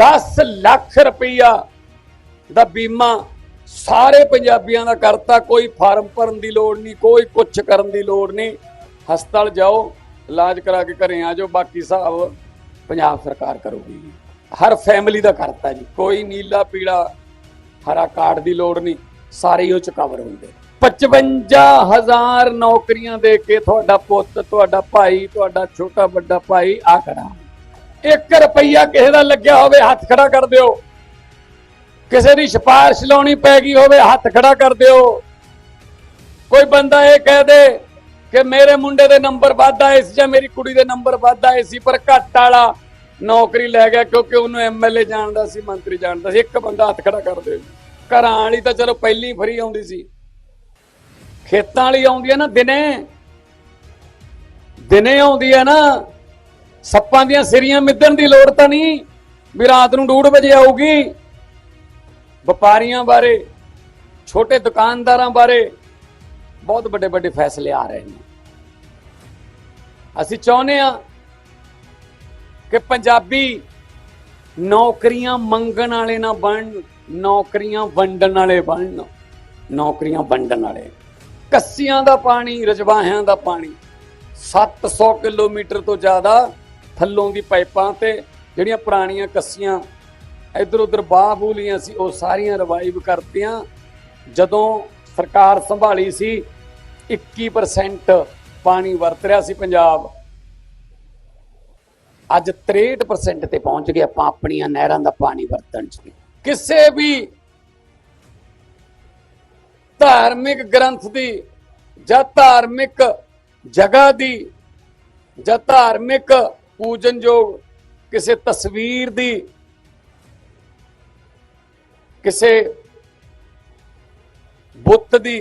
10 ਲੱਖ ਰੁਪਈਆ ਦਾ ਬੀਮਾ ਸਾਰੇ ਪੰਜਾਬੀਆਂ ਦਾ ਕਰਤਾ। ਕੋਈ ਫਾਰਮ ਭਰਨ ਦੀ ਲੋੜ ਨਹੀਂ, ਕੋਈ ਕੁਛ ਕਰਨ ਦੀ ਲੋੜ ਨਹੀਂ। ਹਸਪਤਾਲ ਜਾਓ, ਇਲਾਜ ਕਰਾ ਕੇ ਘਰੇ ਆ ਜਾਓ, ਬਾਕੀ ਸਭ ਪੰਜਾਬ ਸਰਕਾਰ ਕਰੂਗੀ ਹਰ ਫੈਮਿਲੀ ਦਾ ਕਰਤਾ ਜੀ, ਕੋਈ ਨੀਲਾ, ਪੀਲਾ, ਹਰਾ ਕਾਰਡ ਦੀ ਲੋੜ ਨਹੀਂ, ਸਾਰੇ ਹੀ ਉਹ ਚ ਕਵਰ ਹੁੰਦੇ। 55000 ਨੌਕਰੀਆਂ ਦੇ ਕੇ ਤੁਹਾਡਾ ਪੁੱਤ, ਤੁਹਾਡਾ ਭਾਈ, ਤੁਹਾਡਾ ਛੋਟਾ ਵੱਡਾ ਭਾਈ ਆ ਖੜਾ। 1 ਰੁਪਈਆ ਕਿਸੇ ਦਾ ਲੱਗਿਆ ਹੋਵੇ, ਹੱਥ ਖੜਾ ਕਰ ਦਿਓ। ਕਿਸੇ ਦੀ ਸਿਫਾਰਿਸ਼ ਲਾਉਣੀ ਪੈ ਗਈ ਹੋਵੇ, ਹੱਥ ਖੜਾ ਕਰ ਦਿਓ। ਕੋਈ ਬੰਦਾ ਇਹ ਕਹਿ ਦੇ ਕਿ ਮੇਰੇ ਮੁੰਡੇ ਦੇ ਨੰਬਰ ਵੱਧ ਆਏ ਸੀ ਜਾਂ ਮੇਰੀ ਕੁੜੀ ਦੇ ਨੰਬਰ ਵੱਧ ਆਏ ਸੀ, ਪਰ ਘੱਟ ਵਾਲਾ ਨੌਕਰੀ ਲੈ ਗਿਆ ਕਿਉਂਕਿ ਉਹਨੂੰ ਐਮਐਲਏ ਜਾਣਦਾ ਸੀ, ਮੰਤਰੀ ਜਾਣਦਾ ਸੀ। ਇੱਕ ਬੰਦਾ ਹੱਥ ਖੜਾ ਕਰ ਦਿਓ। ਘਰਾਂ ਵਾਲੀ ਤਾਂ ਚਲੋ ਪਹਿਲੀ ਫਰੀ ਆਉਂਦੀ ਸੀ। ਖੇਤਾਂ ਵਾਲੀ ਆਉਂਦੀ ਹੈ ਨਾ, ਦਿਨੇ। ਦਿਨੇ ਆਉਂਦੀ ਹੈ ਨਾ। ਸੱਪਾਂ ਦੀਆਂ ਸਿਰੀਆਂ ਮਿੱਧਣ ਦੀ ਲੋੜ ਤਾਂ ਨਹੀਂ ਵੀ ਰਾਤ ਨੂੰ 2:00 ਵਜੇ ਆਊਗੀ। ਵਪਾਰੀਆਂ ਬਾਰੇ, ਛੋਟੇ ਦੁਕਾਨਦਾਰਾਂ ਬਾਰੇ ਬਹੁਤ ਵੱਡੇ ਵੱਡੇ ਫੈਸਲੇ ਆ ਰਹੇ ਨੇ। ਅਸੀਂ ਚਾਹੁੰਦੇ ਆ ਕਿ ਪੰਜਾਬੀ ਨੌਕਰੀਆਂ ਮੰਗਣ ਵਾਲੇ ਨਾ ਬਣਨ, ਨੌਕਰੀਆਂ ਵੰਡਣ ਵਾਲੇ ਬਣਨ, ਨੌਕਰੀਆਂ ਵੰਡਣ ਵਾਲੇ। ਕੱਸੀਆਂ ਦਾ ਪਾਣੀ, ਰਜਵਾਹਿਆਂ ਦਾ ਪਾਣੀ 700 ਕਿਲੋਮੀਟਰ ਤੋਂ ਜ਼ਿਆਦਾ ਥੱਲੋਂ ਦੀ ਪਾਈਪਾਂ ਤੇ ਜਿਹੜੀਆਂ ਪੁਰਾਣੀਆਂ ਕੱਸੀਆਂ ਇੱਧਰ ਉੱਧਰ ਬਾਹ ਬੂਲੀਆਂ ਸੀ, ਉਹ ਸਾਰੀਆਂ ਰਿਵਾਈਵ ਕਰਤੀਆਂ। ਜਦੋਂ ਸਰਕਾਰ ਸੰਭਾਲੀ ਸੀ 21% ਪਾਣੀ ਵਰਤ ਰਿਹਾ ਸੀ ਪੰਜਾਬ। ਅੱਜ 63% ਤੇ ਪਹੁੰਚ ਗਏ ਆਪਾਂ ਆਪਣੀਆਂ ਨਹਿਰਾਂ ਦਾ ਪਾਣੀ ਵਰਤਣ ਚ। ਕਿਸੇ ਵੀ ਧਾਰਮਿਕ ਗ੍ਰੰਥ ਦੀ ਜਾਂ ਧਾਰਮਿਕ ਜਗ੍ਹਾ ਦੀ ਜਾਂ ਧਾਰਮਿਕ ਪੂਜਨਯੋਗ ਕਿਸੇ ਤਸਵੀਰ ਦੀ, ਕਿਸੇ ਬੁੱਤ ਦੀ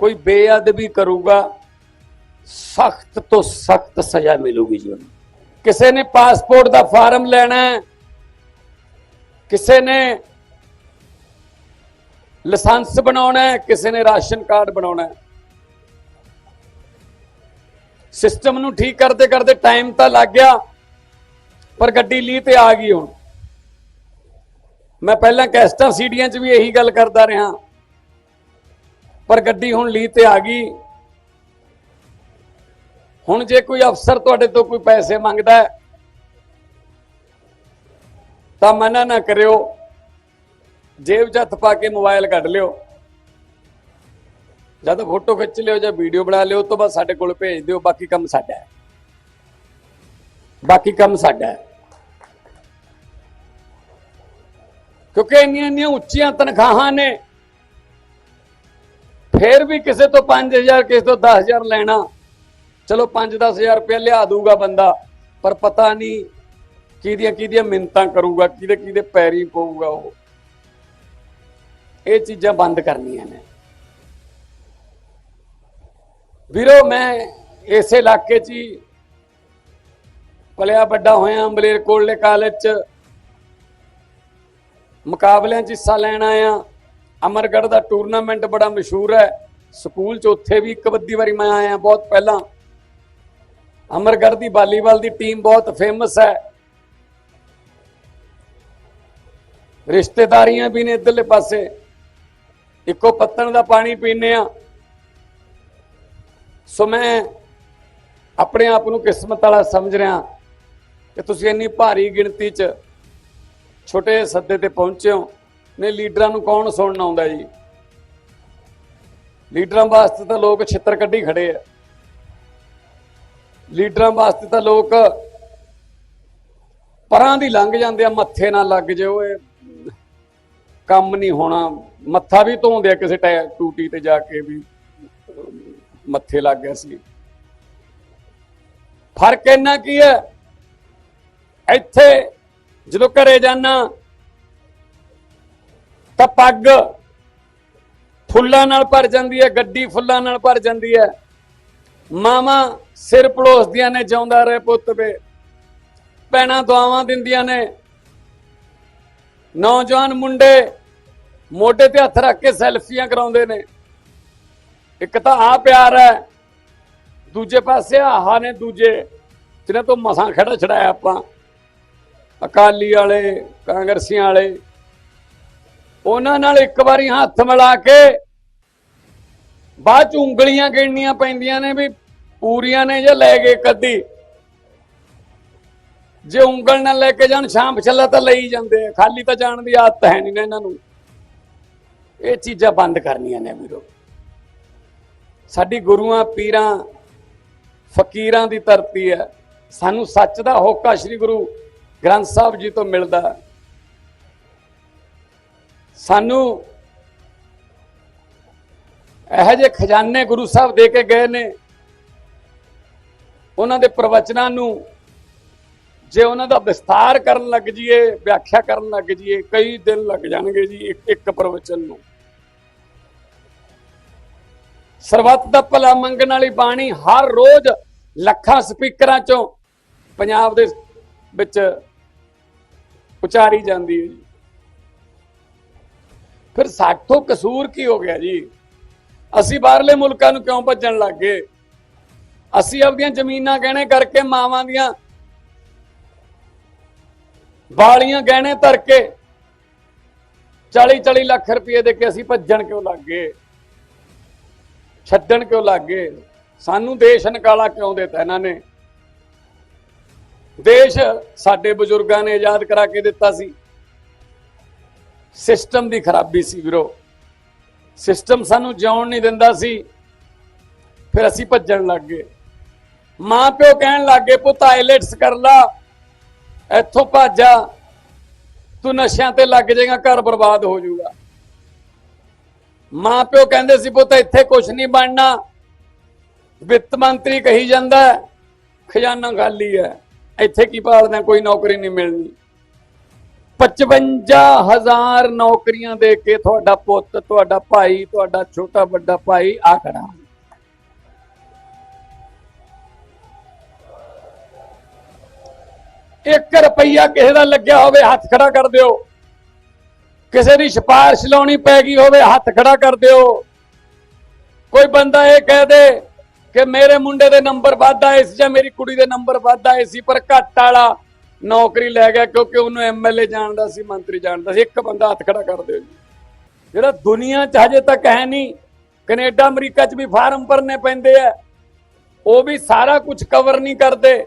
ਕੋਈ ਬੇਅਦਬੀ ਕਰੂਗਾ, ਸਖਤ ਤੋਂ ਸਖਤ ਸਜ਼ਾ ਮਿਲੂਗੀ ਜੀ ਉਹਨੂੰ। ਕਿਸੇ ਨੇ ਪਾਸਪੋਰਟ ਦਾ ਫਾਰਮ ਲੈਣਾ ਹੈ, ਕਿਸੇ ਨੇ ਲਾਇਸੈਂਸ ਬਣਾਉਣਾ ਹੈ, ਕਿਸੇ ਨੇ ਰਾਸ਼ਨ ਕਾਰਡ ਬਣਾਉਣਾ ਹੈ ਸਿਸਟਮ ਨੂੰ ਠੀਕ ਕਰਦੇ ਕਰਦੇ ਟਾਈਮ ਤਾਂ ਲੱਗ ਗਿਆ, ਪਰ ਗੱਡੀ ਲੀ ਤੇ ਆ ਗਈ ਹੁਣ। ਮੈਂ ਪਹਿਲਾਂ ਕੈਸਟਾਂ ਸੀਡੀਆਂ 'ਚ ਵੀ ਇਹੀ ਗੱਲ ਕਰਦਾ ਰਿਹਾ, ਪਰ ਗੱਡੀ ਹੁਣ ਲਈ ਤੇ ਆ ਗਈ। ਹੁਣ ਜੇ ਕੋਈ ਅਫਸਰ ਤੁਹਾਡੇ ਤੋਂ ਕੋਈ ਪੈਸੇ ਮੰਗਦਾ ਤਾਂ ਮਨਾ ਨਾ ਕਰਿਓ, ਜੇਬ 'ਚ ਹੱਥ ਪਾ ਕੇ ਮੋਬਾਈਲ ਕੱਢ ਲਿਓ। ਜਦ ਫੋਟੋ ਖਿੱਚ ਲਿਓ ਜਾਂ ਵੀਡੀਓ ਬਣਾ ਲਿਓ ਉਸ ਤੋਂ ਬਾਅਦ ਸਾਡੇ ਕੋਲ ਭੇਜ ਦਿਓ, ਬਾਕੀ ਕੰਮ ਸਾਡਾ ਹੈ। ਬਾਕੀ ਕੰਮ ਸਾਡਾ ਹੈ। ਕਿਉਂਕਿ ਇੰਨੀਆਂ ਇੰਨੀਆਂ ਉੱਚੀਆਂ ਤਨਖਾਹਾਂ ਨੇ, ਫਿਰ ਵੀ ਕਿਸੇ ਤੋਂ 5000 ਕਿਸੇ ਤੋਂ 10000 ਲੈਣਾ। ਚਲੋ 5-10000 ਰੁਪਏ ਲਿਆ ਦੂਗਾ ਬੰਦਾ, ਪਰ ਪਤਾ ਨਹੀਂ ਕਿਹਦੀਆਂ ਕਿਹਦੀਆਂ ਮਿੰਤਾਂ ਕਰੂਗਾ, ਕਿਹਦੇ ਕਿਹਦੇ ਪੈਰੀ ਪਊਗਾ ਉਹ। ਇਹ ਚੀਜ਼ਾਂ ਬੰਦ ਕਰਨੀਆਂ ਨੇ। ਵੀਰੋ, ਮੈਂ ਇਸ ਇਲਾਕੇ 'ਚ ਹੀ ਪਲਿਆ ਵੱਡਾ ਹੋਇਆ ਅੰਬਲੇਰ ਕੋਲੇ ਕਾਲਜ 'ਚ ਮੁਕਾਬਲਿਆਂ 'ਚ ਹਿੱਸਾ ਲੈਣ ਆਇਆ। ਅਮਰਗੜ੍ਹ ਦਾ ਟੂਰਨਾਮੈਂਟ ਬੜਾ ਮਸ਼ਹੂਰ ਹੈ। ਸਕੂਲ 'ਚ ਉੱਥੇ ਵੀ ਇੱਕ ਵੱਡੀ ਵਾਰੀ ਮੈਂ ਆਇਆ ਬਹੁਤ ਪਹਿਲਾਂ। ਅਮਰਗੜ੍ਹ ਦੀ ਵਾਲੀਬਾਲ ਦੀ ਟੀਮ ਬਹੁਤ ਫੇਮਸ ਹੈ। ਰਿਸ਼ਤੇਦਾਰੀਆਂ ਵੀ ਨੇ ਇਧਰਲੇ ਪਾਸੇ। ਇੱਕੋ ਪੱਤਣ ਦਾ ਪਾਣੀ ਪੀਨੇ ਆ। ਸੋ ਮੈਂ ਆਪਣੇ ਆਪ ਨੂੰ ਕਿਸਮਤ ਵਾਲਾ ਸਮਝ ਰਿਹਾ ਕਿ ਤੁਸੀਂ ਇੰਨੀ ਭਾਰੀ ਗਿਣਤੀ 'ਚ ਛੋਟੇ ਸੱਦੇ ਤੇ ਪਹੁੰਚੇ ਹੋ। ਨੇ ਲੀਡਰਾਂ ਨੂੰ ਕੌਣ ਸੁਣਨ ਆਉਂਦਾ ਜੀ? ਲੀਡਰਾਂ ਵਾਸਤੇ ਤਾਂ ਲੋਕ ਛਿੱਤਰ ਕੱਢੀ ਖੜੇ ਆ। ਲੀਡਰਾਂ ਵਾਸਤੇ ਤਾਂ ਲੋਕ ਪਰਾਂ ਦੀ ਲੰਘ ਜਾਂਦੇ ਆ, ਮੱਥੇ ਨਾਲ ਲੱਗ ਜੇ ਇਹ ਕੰਮ ਨਹੀਂ ਹੋਣਾ। ਮੱਥਾ ਵੀ ਧੋਂਦੇ ਆ ਕਿਸੇ ਟੈ ਟੂਟੀ ਤੇ ਜਾ ਕੇ ਵੀ। ਮੱਥੇ ਲੱਗ ਗਿਆ ਸੀ। ਫ਼ਰਕ ਇੰਨਾ ਕੀ ਹੈ? ਇੱਥੇ ਜਦੋਂ ਘਰੇ ਜਾਣਾ ਤਾਂ ਪੱਗ ਫੁੱਲਾਂ ਨਾਲ ਭਰ ਜਾਂਦੀ ਹੈ, ਗੱਡੀ ਫੁੱਲਾਂ ਨਾਲ ਭਰ ਜਾਂਦੀ ਹੈ। ਮਾਮਾ ਸਿਰ ਪਲੋਸਦੀਆਂ ਨੇ, ਜਿਉਂਦਾ ਰਹੇ ਪੁੱਤ ਵੇ ਭੈਣਾਂ ਦੁਆਵਾਂ ਦਿੰਦੀਆਂ ਨੇ। ਨੌਜਵਾਨ ਮੁੰਡੇ ਮੋਢੇ ਤੇ ਹੱਥ ਰੱਖ ਕੇ ਸੈਲਫੀਆਂ ਕਰਾਉਂਦੇ ਨੇ। ਇੱਕ ਤਾਂ ਆ ਪਿਆਰ ਹੈ। ਦੂਜੇ ਪਾਸੇ ਆਹਾ ਨੇ ਦੂਜੇ ਜਿਹਨਾਂ ਤੋਂ ਮਸਾਂ ਖੜਾ ਛੜਾਇਆ ਆਪਾਂ। ਅਕਾਲੀ ਵਾਲੇ, ਕਾਂਗਰਸੀਆਂ ਵਾਲੇ। ਉਹਨਾਂ ਨਾਲ ਇੱਕ ਵਾਰੀ ਹੱਥ ਮਿਲਾ ਕੇ ਬਾਅਦ ਚ ਉਂਗਲੀਆਂ ਗਿਣਨੀਆਂ ਪੈਂਦੀਆਂ ਨੇ ਵੀ ਪੂਰੀਆਂ ਨੇ ਜਾਂ ਲੈ ਗਏ ਕੱਦੀ। ਜੇ ਉਂਗਲ ਨਾਲ ਲੈ ਕੇ ਜਾਣ ਸ਼ਾਮ ਛੱਲਾ ਤਾਂ ਲਈ ਜਾਂਦੇ ਆ। ਖਾਲੀ ਤਾਂ ਜਾਣ ਦੀ ਆਦਤ ਹੈ ਨਹੀਂ ਨਾ ਇਹਨਾਂ ਨੂੰ। ਇਹ ਚੀਜ਼ਾਂ ਬੰਦ ਕਰਨੀਆਂ ਨੇ ਵੀਰੋ। ਸਾਡੀ ਗੁਰੂਆਂ, ਪੀਰਾਂ, ਫਕੀਰਾਂ ਦੀ ਧਰਤੀ ਹੈ। ਸਾਨੂੰ ਸੱਚ ਦਾ ਹੋਕਾ ਸ੍ਰੀ ਗੁਰੂ ਗ੍ਰੰਥ ਸਾਹਿਬ ਜੀ ਤੋਂ ਮਿਲਦਾ ਸਾਨੂੰ ਇਹੋ ਜਿਹੇ ਖਜ਼ਾਨੇ ਗੁਰੂ ਸਾਹਿਬ ਦੇ ਕੇ ਗਏ ਨੇ। ਉਹਨਾਂ ਦੇ ਪ੍ਰਵਚਨਾਂ ਨੂੰ ਜੇ ਉਹਨਾਂ ਦਾ ਵਿਸਥਾਰ ਕਰਨ ਲੱਗ ਜੀਏ ਵਿਆਖਿਆ ਕਰਨ ਲੱਗ ਜੀਏ ਕਈ ਦਿਨ ਲੱਗ ਜਾਣਗੇ ਜੀ ਇੱਕ ਇੱਕ ਪ੍ਰਵਚਨ ਨੂੰ। ਸਰਬੱਤ ਦਾ ਭਲਾ ਮੰਗਣ ਵਾਲੀ ਬਾਣੀ ਹਰ ਰੋਜ਼ ਲੱਖਾਂ ਸਪੀਕਰਾਂ ਚੋਂ ਪੰਜਾਬ ਦੇ ਵਿੱਚ ਉਚਾਰੀ ਜਾਂਦੀ ਹੈ ਜੀ। ਫਿਰ ਸਾਥੋਂ ਕਸੂਰ ਕੀ ਹੋ ਗਿਆ ਜੀ? ਅਸੀਂ ਬਾਹਰਲੇ ਮੁਲਕਾਂ ਨੂੰ ਕਿਉਂ ਭੱਜਣ ਲੱਗ ਗਏ? ਅਸੀਂ ਆਪਣੀਆਂ ਜ਼ਮੀਨਾਂ ਗਹਿਣੇ ਕਰਕੇ ਮਾਵਾਂ ਦੀਆਂ ਵਾਲੀਆਂ ਗਹਿਣੇ ਧਰ ਕੇ 40 40 ਲੱਖ ਰੁਪਏ ਦੇ ਕੇ ਅਸੀਂ ਭੱਜਣ ਕਿਉਂ ਲੱਗ ਗਏ? ਛੱਡਣ ਕਿਉਂ ਲੱਗ ਗਏ? ਸਾਨੂੰ ਦੇਸ਼ ਨਕਾਲਾ ਕਿਉਂ ਦਿੱਤਾ ਇਹਨਾਂ ਨੇ? ਦੇਸ਼ ਸਾਡੇ ਬਜ਼ੁਰਗਾਂ ਨੇ ਆਜ਼ਾਦ ਕਰਾ ਕੇ ਦਿੱਤਾ ਸੀ। ਸਿਸਟਮ ਦੀ ਖਰਾਬੀ ਸੀ ਵੀਰੋ। ਸਿਸਟਮ ਸਾਨੂੰ ਜਿਉਣ ਨਹੀਂ ਦਿੰਦਾ ਸੀ। ਫਿਰ ਅਸੀਂ ਭੱਜਣ ਲੱਗ ਗਏ। ਮਾਂ ਪਿਓ ਕਹਿਣ ਲੱਗ ਗਏ, ਪੁੱਤ, ਆਈਲੈਟਸ ਕਰ ਲਾ। ਇੱਥੋਂ ਭਾਜਾ ਤੂੰ ਨਸ਼ਿਆਂ ਤੇ ਲੱਗ ਜਾਏਗਾ, ਘਰ ਬਰਬਾਦ ਹੋ ਜਾਊਗਾ। ਮਾਂ ਪਿਓ ਕਹਿੰਦੇ ਸੀ, ਪੁੱਤ, ਇੱਥੇ ਕੁਝ ਨਹੀਂ ਬਣਨਾ। ਵਿੱਤ ਮੰਤਰੀ ਕਹੀ ਜਾਂਦਾ, ਖਜ਼ਾਨਾ ਖਾਲੀ ਹੈ, ਇੱਥੇ ਕੀ ਭਾਲਦਾ, ਕੋਈ ਨੌਕਰੀ ਨਹੀਂ ਮਿਲਣੀ। 55000 ਨੌਕਰੀਆਂ ਦੇ ਕੇ ਤੁਹਾਡਾ ਪੁੱਤ, ਤੁਹਾਡਾ ਭਾਈ, ਤੁਹਾਡਾ ਛੋਟਾ ਵੱਡਾ ਭਾਈ ਆਕੜਾ ਇੱਕ ਰੁਪਈਆ ਕਿਸੇ ਦਾ ਲੱਗਿਆ ਹੋਵੇ, ਹੱਥ ਖੜਾ ਕਰ ਦਿਓ। ਕਿਸੇ ਦੀ ਸਿਫਾਰਿਸ਼ ਲਾਉਣੀ ਪੈ ਗਈ ਹੋਵੇ, ਹੱਥ ਖੜਾ ਕਰ ਦਿਓ। ਕੋਈ ਬੰਦਾ ਇਹ ਕਹਿ ਦੇ ਕਿ ਮੇਰੇ ਮੁੰਡੇ ਦੇ ਨੰਬਰ ਵੱਧ ਆਏ ਸੀ ਜਾਂ ਮੇਰੀ ਕੁੜੀ ਦੇ ਨੰਬਰ ਵੱਧ ਆਏ ਸੀ, ਪਰ ਘੱਟ ਵਾਲਾ ਨੌਕਰੀ ਲੈ ਗਿਆ ਕਿਉਂਕਿ ਉਹਨੂੰ ਐਮਐਲਏ ਜਾਣਦਾ ਸੀ, ਮੰਤਰੀ ਜਾਣਦਾ ਸੀ। ਇੱਕ ਬੰਦਾ ਹੱਥ ਖੜਾ ਕਰ ਦਿਓ ਜੀ। ਜਿਹੜਾ ਦੁਨੀਆ 'ਚ ਹਜੇ ਤੱਕ ਹੈ ਨਹੀਂ, ਕੈਨੇਡਾ, ਅਮਰੀਕਾ 'ਚ ਵੀ ਫਾਰਮ ਭਰਨੇ ਪੈਂਦੇ ਆ। ਉਹ ਵੀ ਸਾਰਾ ਕੁਝ ਕਵਰ ਨਹੀਂ ਕਰਦੇ।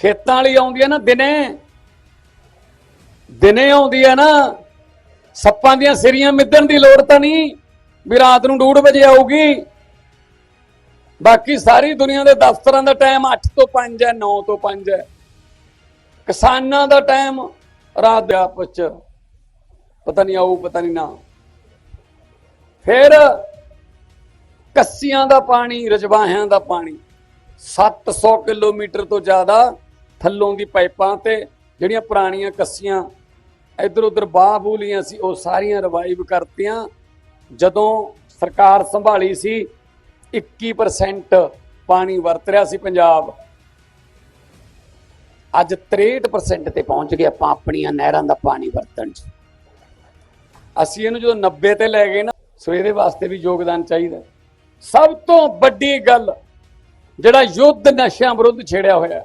ਖੇਤਾਂ ਵਾਲੀ ਆਉਂਦੀ ਹੈ ਨਾ ਦਿਨੇ। ਦਿਨੇ ਆਉਂਦੀ ਹੈ ਨਾ, ਸੱਪਾਂ ਦੀਆਂ ਸਿਰੀਆਂ ਮਿੱਧਣ ਦੀ ਲੋੜ ਤਾਂ ਨਹੀਂ ਵੀ ਰਾਤ ਨੂੰ 2:30 ਵਜੇ ਆਊਗੀ। ਬਾਕੀ ਸਾਰੀ ਦੁਨੀਆ ਦੇ ਦਫ਼ਤਰਾਂ ਦਾ ਟਾਈਮ 8 ਤੋਂ 5 ਹੈ 9 ਤੋਂ 5 ਹੈ। ਕਿਸਾਨਾਂ ਦਾ ਟਾਈਮ ਰਾਤ ਦੇ ਆਪਸ ਚ ਪਤਾ ਨਹੀਂ ਆਊ, ਪਤਾ ਨਹੀਂ ਨਾ ਫਿਰ ਕੱਸੀਆਂ ਦਾ ਪਾਣੀ, ਰਜਵਾਹਿਆਂ ਦਾ ਪਾਣੀ 700 ਕਿਲੋਮੀਟਰ ਤੋਂ ਜ਼ਿਆਦਾ ਥੱਲੋਂ ਦੀ ਪਾਈਪਾਂ ਤੇ ਜਿਹੜੀਆਂ ਪੁਰਾਣੀਆਂ ਕੱਸੀਆਂ ਇੱਧਰ ਉੱਧਰ ਬਾਹ ਬੂਲੀਆਂ ਸੀ, ਉਹ ਸਾਰੀਆਂ ਰਿਵਾਈਵ ਕਰਤੀਆਂ। ਜਦੋਂ ਸਰਕਾਰ ਸੰਭਾਲੀ ਸੀ 21% ਪਾਣੀ ਵਰਤ ਰਿਹਾ ਸੀ ਪੰਜਾਬ। ਅੱਜ 63% ਤੇ ਪਹੁੰਚ ਗਏ ਆਪਾਂ ਆਪਣੀਆਂ ਨਹਿਰਾਂ ਦਾ ਪਾਣੀ ਵਰਤਣ 'ਚ। ਅਸੀਂ ਇਹਨੂੰ ਜਦੋਂ 90 ਤੇ ਲੈ ਗਏ ਨਾ, ਸੋ ਇਹਦੇ ਵਾਸਤੇ ਵੀ ਯੋਗਦਾਨ ਚਾਹੀਦਾ ਸਭ ਤੋਂ ਵੱਡੀ ਗੱਲ, ਜਿਹੜਾ ਯੁੱਧ ਨਸ਼ਿਆਂ ਵਿਰੁੱਧ ਛੇੜਿਆ ਹੋਇਆ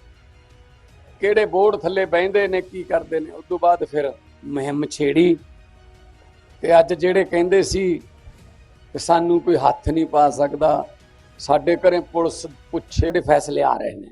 ਕਿਹੜੇ ਬੋਰਡ ਥੱਲੇ ਬਹਿੰਦੇ ਨੇ, ਕੀ ਕਰਦੇ ਨੇ। ਉਸ ਤੋਂ ਬਾਅਦ ਫਿਰ ਮੁਹਿੰਮ ਛੇੜੀ ਤੇ ਅੱਜ ਜਿਹੜੇ ਕਹਿੰਦੇ ਸੀ ਕਿ ਸਾਨੂੰ ਕੋਈ ਹੱਥ ਨਹੀਂ ਪਾ ਸਕਦਾ, ਸਾਡੇ ਘਰੇ ਪੁਲਿਸ ਪੁੱਛੇ ਦੇ ਫੈਸਲੇ ਆ ਰਹੇ ਨੇ।